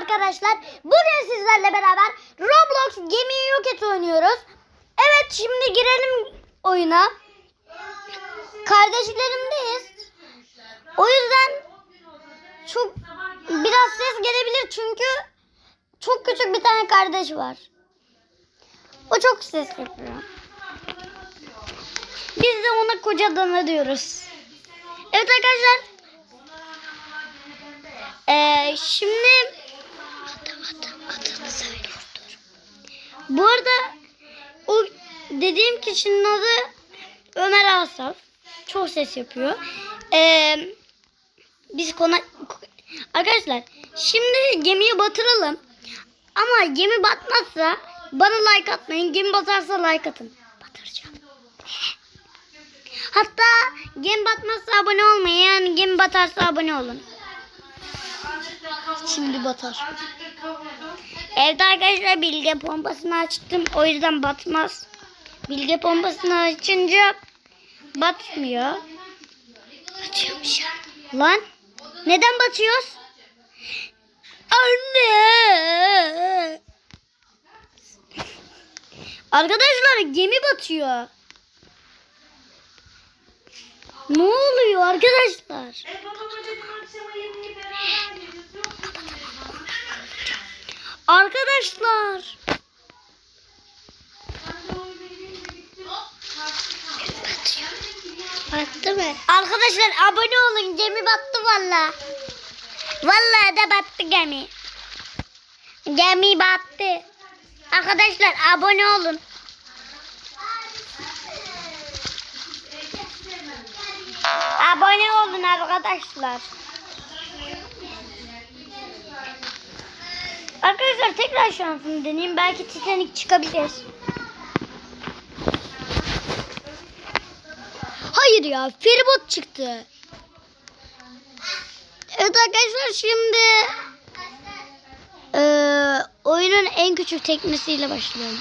arkadaşlar. Bugün sizlerle beraber Roblox gemiyi yok et oynuyoruz. Evet şimdi girelim oyuna. Kardeşlerimdeyiz. O yüzden çok biraz ses gelebilir çünkü çok küçük bir tane kardeş var. O çok ses yapıyor. Biz de ona koca dana diyoruz. Evet arkadaşlar. Ee, şimdi adı, adını söylüyorum. Bu arada o dediğim kişinin adı Ömer Asaf. Çok ses yapıyor. Ee, biz kona arkadaşlar şimdi gemiyi batıralım. Ama gemi batmazsa bana like atmayın. Gemi batarsa like atın. Batıracağım. Hatta gemi batmazsa abone olmayın. Gemi batarsa abone olun. Şimdi batar. Evde arkadaşlar bilge pompasını açtım. O yüzden batmaz. Bilge pompasını açınca batmıyor. Batıyormuş ya. Lan neden batıyoruz? Anne. Arkadaşlar gemi batıyor. Ne oluyor arkadaşlar? E Arkadaşlar. Battı mı? Arkadaşlar abone olun. Gemi battı valla. Vallahi de battı gemi. Gemi battı. Arkadaşlar abone olun. Abone olun arkadaşlar. Arkadaşlar tekrar şansımı deneyeyim. Belki Titanic çıkabilir. Hayır ya feribot çıktı. Evet arkadaşlar şimdi eee, oyunun en küçük teknesiyle başlıyorum.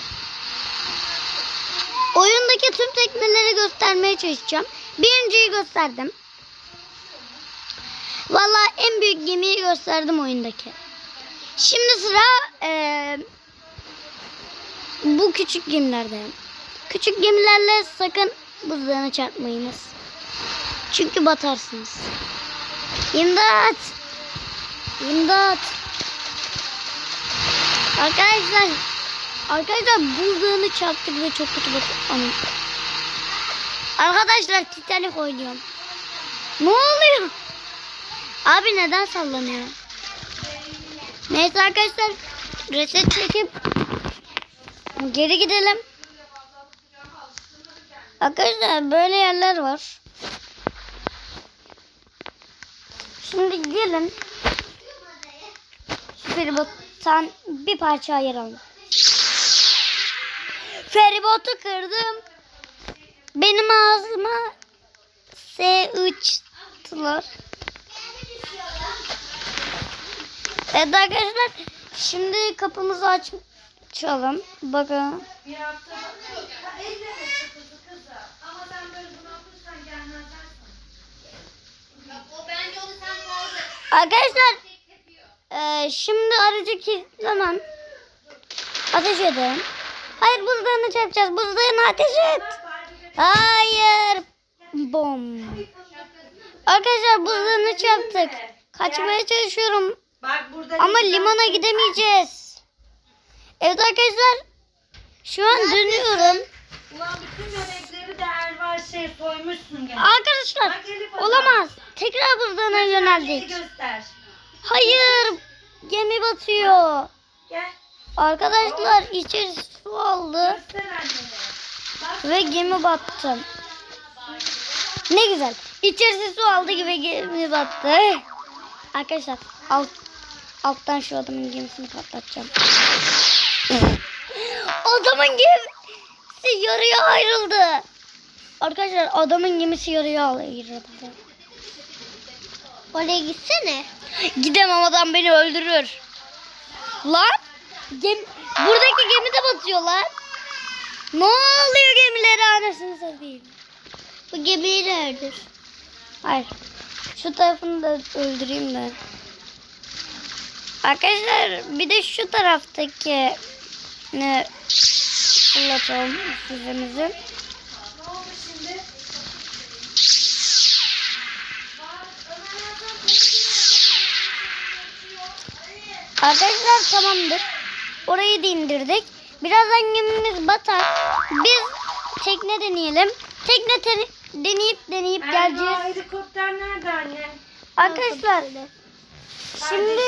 Oyundaki tüm tekneleri göstermeye çalışacağım. Birinciyi gösterdim. Vallahi en büyük gemiyi gösterdim oyundaki. Şimdi sıra eee, bu küçük gemilerde. Küçük gemilerle sakın buzdağına çarpmayınız. Çünkü batarsınız. İmdat! İmdat! Arkadaşlar Arkadaşlar buzdağını çarptık ve çok kötü batı. Arkadaşlar Titanic oynuyorum. Ne oluyor? Abi neden sallanıyor? Neyse arkadaşlar reset çekip geri gidelim. Arkadaşlar böyle yerler var. Şimdi gelin. Feribottan bir parça ayıralım. Feribotu kırdım. Benim ağzıma S uçtular. Evet arkadaşlar şimdi kapımızı açalım. Bakın. Arkadaşlar eee, şimdi aracı kilitlemem. Ateş edin. Hayır buzdağını çarpacağız. Buzdağını ateş et. Hayır. Bom. Arkadaşlar buzdağını çarptık. Kaçmaya çalışıyorum. Bak burada Ama limana gidemeyeceğiz. Evet arkadaşlar. Şu an dönüyorum. Ulan bütün bebekleri de Ervar şey soymuşsun gene. Arkadaşlar Bak Elif Ada. olamaz. Tekrar buzdağına yöneldik. göster. Hayır. Gemi batıyor. Gel. Arkadaşlar içerisi su aldı. Göster annene. Ve gemi battı. Ne güzel. İçerisi su aldı gibi gemi battı. Arkadaşlar alt, alttan şu adamın gemisini patlatacağım. adamın gemisi yarıya ayrıldı. Arkadaşlar adamın gemisi yarıya ayrıldı. Oraya gitsene. Gidemem adam beni öldürür. Lan gem buradaki gemi de batıyor lan. Ne oluyor gemilere anasını satayım. Bu gemiyi de öldür. Hayır. Şu tarafını da öldüreyim ben. Arkadaşlar bir de şu taraftaki ne fırlatalım füzemizi. Arkadaşlar tamamdır. Orayı da indirdik. Birazdan gemimiz batar. Biz tekne deneyelim. Tekne te- deneyip deneyip geleceğiz. Erdoğan helikopter nerede anne? Arkadaşlar şimdi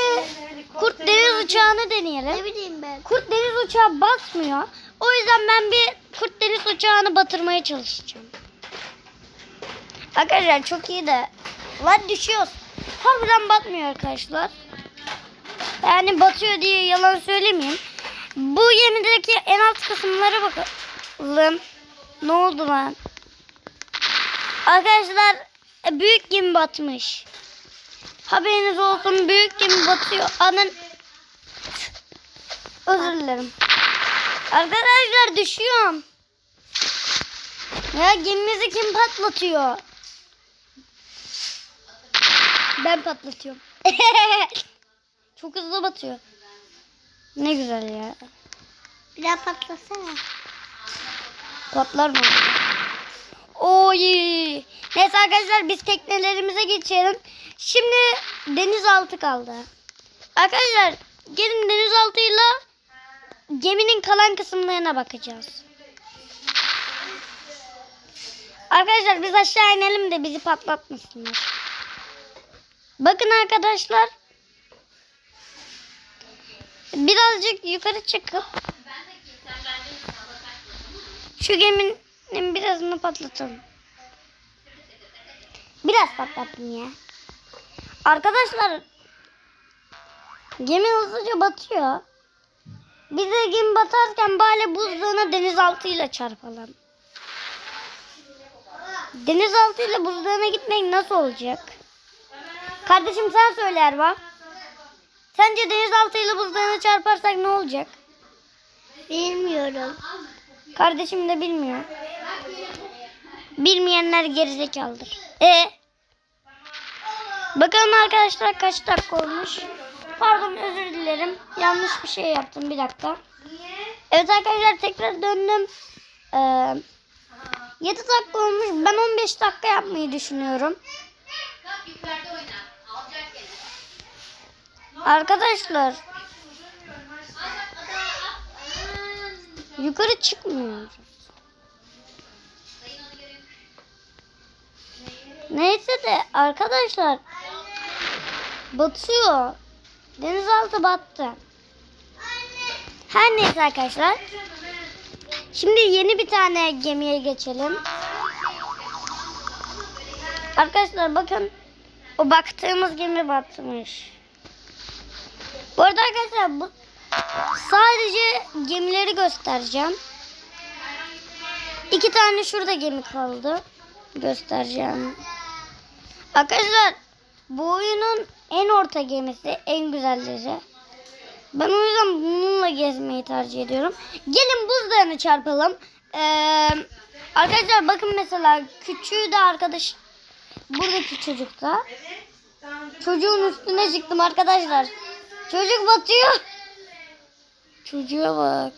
kurt deniz uçağını deneyelim. Ne bileyim ben. Kurt deniz uçağı batmıyor. O yüzden ben bir kurt deniz uçağını batırmaya çalışacağım. Arkadaşlar çok iyi de. Lan düşüyoruz. Harbiden batmıyor arkadaşlar. Yani batıyor diye yalan söylemeyeyim. Bu gemideki en alt kısımlara bakalım. Ne oldu lan? Arkadaşlar büyük gemi batmış. Haberiniz olsun büyük gemi batıyor. Anın Özür dilerim. Arkadaşlar düşüyorum. Ya gemimizi kim patlatıyor? Ben patlatıyorum. Çok hızlı batıyor. Ne güzel ya. Bir daha patlasana. Patlar mı? Oy. Neyse arkadaşlar biz teknelerimize geçelim. Şimdi denizaltı kaldı. Arkadaşlar gelin denizaltıyla geminin kalan kısımlarına bakacağız. Arkadaşlar biz aşağı inelim de bizi patlatmasınlar. Bakın arkadaşlar. Birazcık yukarı çıkıp şu geminin birazını patlatalım. Biraz patlattım ya. Arkadaşlar gemi hızlıca batıyor. Biz de gemi batarken bari buzdağına denizaltıyla çarpalım. Denizaltıyla buzdağına gitmek nasıl olacak? Kardeşim sen söyle Erva. Sence denizaltıyla buzdağına çarparsak ne olacak? Bilmiyorum. Kardeşim de bilmiyor. Bilmeyenler gerizekalıdır. E Bakalım arkadaşlar kaç dakika olmuş. Pardon özür dilerim. Yanlış bir şey yaptım. Bir dakika. Evet arkadaşlar tekrar döndüm. Ee, 7 dakika olmuş. Ben 15 dakika yapmayı düşünüyorum. Arkadaşlar yukarı çıkmıyoruz. Neyse de arkadaşlar batıyor. Denizaltı battı. Her neyse arkadaşlar. Şimdi yeni bir tane gemiye geçelim. Arkadaşlar bakın o baktığımız gemi batmış. Bu arada arkadaşlar bu sadece gemileri göstereceğim. İki tane şurada gemi kaldı. Göstereceğim. Arkadaşlar bu oyunun en orta gemisi, en güzelleri. Ben o yüzden bununla gezmeyi tercih ediyorum. Gelin buzdağını çarpalım. Ee, arkadaşlar bakın mesela küçüğü de arkadaş buradaki çocukta. Çocuğun üstüne çıktım arkadaşlar. Çocuk batıyor. Çocuğa bak.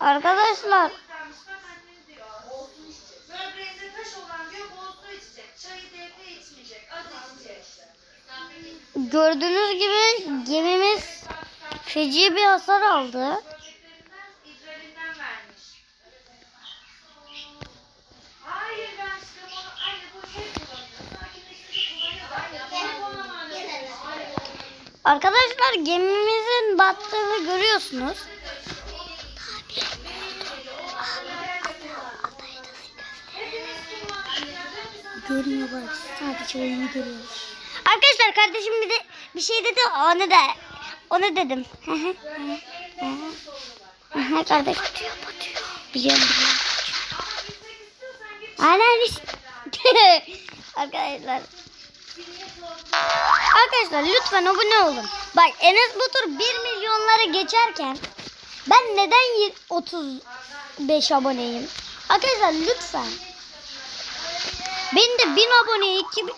Arkadaşlar gördüğünüz gibi gemimiz feci bir hasar aldı. Arkadaşlar gemimizin battığını görüyorsunuz. Görmüyor bak sadece oyunu görüyor. Arkadaşlar kardeşim bir de bir şey dedi o ne de o ne dedim. Kardeş batıyor batıyor. Biliyorum biliyorum. Anneanne. Arkadaşlar. Arkadaşlar lütfen abone olun. Bak Enes Batur 1 milyonları geçerken ben neden y- 30 5 aboneyim. Arkadaşlar lütfen. Beni de 1000 abone, 2000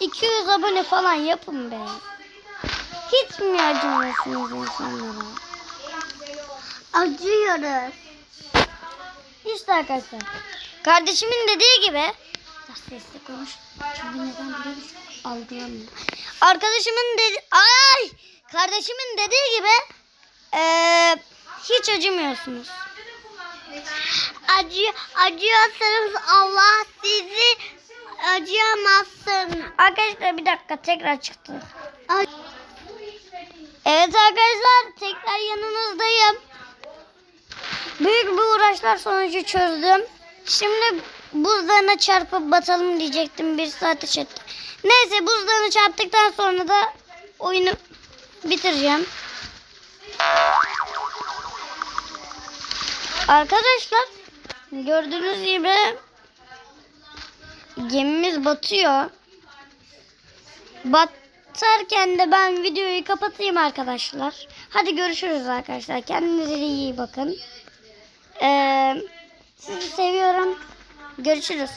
200 abone falan yapın be. Hiç mi acımıyorsunuz insanlara? Acıyoruz. İşte arkadaşlar. Kardeşimin dediği gibi Biraz sesli konuş. Çünkü neden biliyor musun? Algılamıyor. Arkadaşımın dedi ay kardeşimin dediği gibi eee, hiç acımıyorsunuz. Acı, acıyorsanız Allah sizi acıyamazsın. Arkadaşlar bir dakika tekrar çıktı. Evet arkadaşlar tekrar yanınızdayım. Büyük bir uğraşlar sonucu çözdüm. Şimdi buzdağına çarpıp batalım diyecektim. Bir saate çekti. Neyse buzdağını çarptıktan sonra da oyunu bitireceğim. Arkadaşlar gördüğünüz gibi gemimiz batıyor. Batarken de ben videoyu kapatayım arkadaşlar. Hadi görüşürüz arkadaşlar. Kendinize iyi bakın. Ee, sizi seviyorum. Görüşürüz.